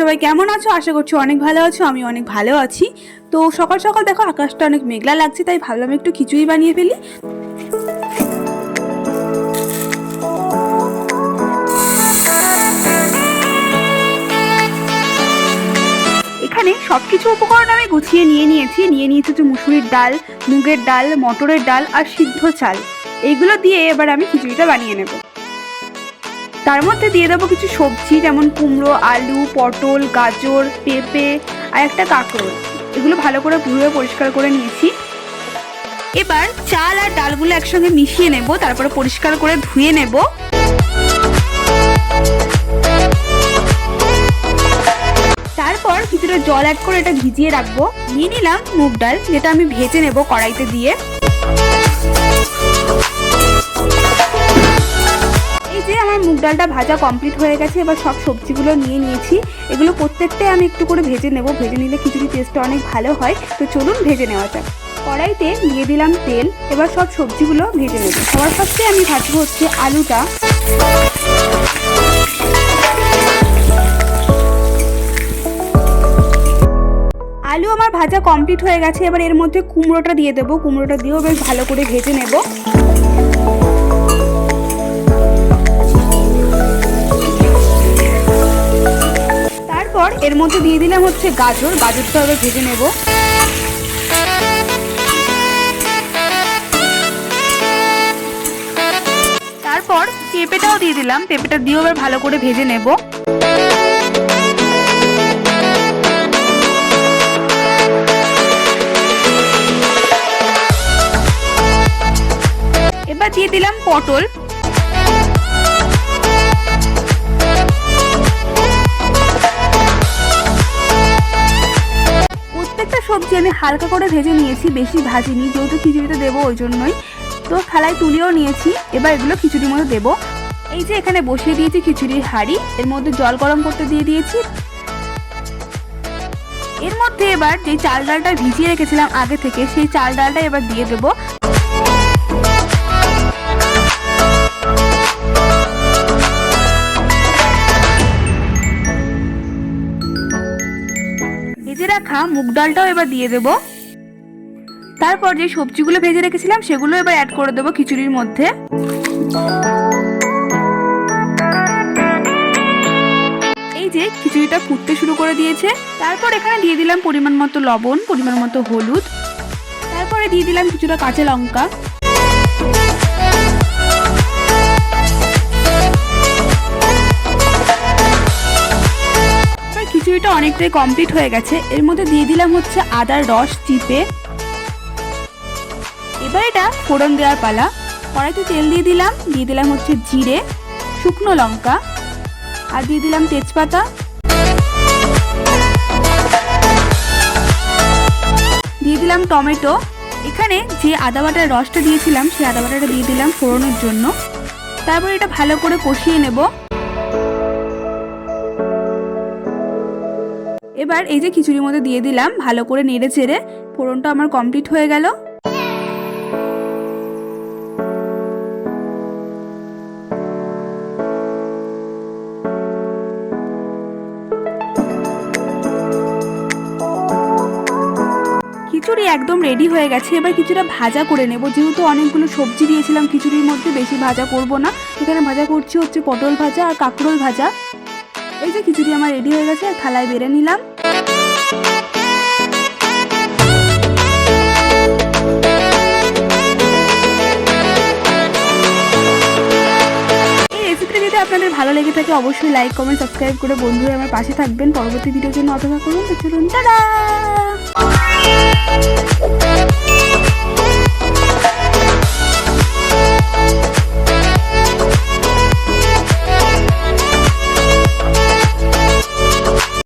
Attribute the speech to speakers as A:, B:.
A: সবাই কেমন আছো? আশা করছি অনেক ভালো আছো আমি অনেক ভালো আছি। তো সকাল সকাল দেখো, আকাশটা অনেক মেঘলা লাগছে, তাই ভাবলাম একটু খিচুড়ি বানিয়ে ফেলি। এখানে সব কিছু উপকরণ আমি গুছিয়ে নিয়ে নিয়েছি। নিয়ে নিয়েছি হচ্ছে মুসুরির ডাল, মুগের ডাল, মটরের ডাল আর সিদ্ধ চাল। এইগুলো দিয়ে এবার আমি খিচুড়িটা বানিয়ে নেব। তার মধ্যে দিয়ে দেবো কিছু সবজি, যেমন কুমড়ো, আলু, পটল, গাজর, পেঁপে আর একটা কাঁকরোল। এগুলো ভালো করে ধুয়ে পরিষ্কার করে নিয়েছি। এবার চাল আর ডালগুলো একসঙ্গে মিশিয়ে নেব, তারপরে পরিষ্কার করে ধুয়ে নেব। তারপর কিছুটা জল অ্যাড করে এটা ভিজিয়ে রাখব। নিয়ে নিলাম মুগ ডাল, যেটা আমি ভেজে নেব কড়াইতে দিয়ে। এই যে আমার মুগ ডালটা ভাজা কমপ্লিট হয়ে গেছে, এবার সব সবজিগুলো নিয়ে নিয়েছি। এগুলো প্রত্যেকটাই আমি একটু করে ভেজে নেব। ভেজে নিলে খিচুড়ি টেস্টটা অনেক ভালো হয়। তো চলুন ভেজে নেওয়া যাক। কড়াইতে দিয়ে দিলাম তেল। এবার সব সবজিগুলো ভেজে নেব। সবার ফার্স্টে আমি ভাজবো হচ্ছে আলুটা। আলু আমার ভাজা কমপ্লিট হয়ে গেছে। এবার এর মধ্যে কুমড়োটা দিয়ে দেবো। কুমড়োটা দিয়েও বেশ ভালো করে ভেজে নেব। এর মধ্যে দিয়ে দিলাম হচ্ছে গাজর। গাজরটা এবার ভেজে নেব। তারপর পেঁপেটাও দিয়ে দিলাম। পেঁপেটা দিয়েও এবার ভালো করে ভেজে নেব। এবার দিয়ে দিলাম পটল। সবজি আমি হালকা করে ভেজে নিয়েছি, বেশি ভাজিনি, যেহেতু খিচুড়িটা দেবো ওই জন্যই। তো থালায় তুলিও নিয়েছি, এবার এগুলো খিচুড়ির মধ্যে দেবো। এই যে এখানে বসিয়ে দিয়েছি খিচুড়ির হাঁড়ি, এর মধ্যে জল গরম করতে দিয়ে দিয়েছি। এর মধ্যে এবার যে চাল ডালটা ভিজিয়ে রেখেছিলাম আগে থেকে, সেই চাল ডালটা এবার দিয়ে দেবো। রাখা, মুগ ডালটাও এবার দিয়ে দেব। তারপর যে সবজিগুলো ভেজে রেখেছিলাম, সেগুলো এবার অ্যাড করে দেবো খিচুড়ির মধ্যে। এই যে খিচুড়িটা ফুটতে শুরু করে দিয়েছে, তারপর এখানে দিয়ে দিলাম পরিমাণ মতো লবণ, পরিমাণ মতো হলুদ। তারপরে দিয়ে দিলাম কিছুটা কাঁচা লঙ্কা। অনেকটাই কমপ্লিট হয়ে গেছে। এর মধ্যে দিয়ে দিলাম হচ্ছে আদার রস চিপে। এবার এটা ফোড়ন দেওয়ার পালা। কড়াইতে তেল দিয়ে দিলাম দিয়ে দিলাম হচ্ছে জিরে, শুকনো লঙ্কা, আর দিয়ে দিলাম তেজপাতা। দিয়ে দিলাম টমেটো। এখানে যে আদা বাটার রসটা দিয়েছিলাম, সেই আদা বাটাটা দিয়ে দিলাম ফোড়নের জন্য। তারপর এটা ভালো করে কষিয়ে নেব। এবার এই যে খিচুড়ির মধ্যে দিয়ে দিলাম, ভালো করে নেড়ে চেড়ে, ফোড়নটা আমার কমপ্লিট হয়ে গেল। খিচুড়ি একদম রেডি হয়ে গেছে। এবার কিছুটা ভাজা করে নেব। যেহেতু অনেকগুলো সবজি দিয়েছিলাম খিচুড়ির মধ্যে, বেশি ভাজা করব না। এখানে ভাজা করছি হচ্ছে পটল ভাজা আর কাঁকরোল ভাজা। এই যে খিচুড়ি আমার রেডি হয়ে গেছে আর থালায় বেড়ে নিলাম। আপনাদের ভালো লেগে থাকে, অবশ্যই লাইক কমেন্ট সাবস্ক্রাইব করে বন্ধু আমার পাশে থাকবেন। পরবর্তী ভিডিওর জন্য অপেক্ষা করুন। তো চলুন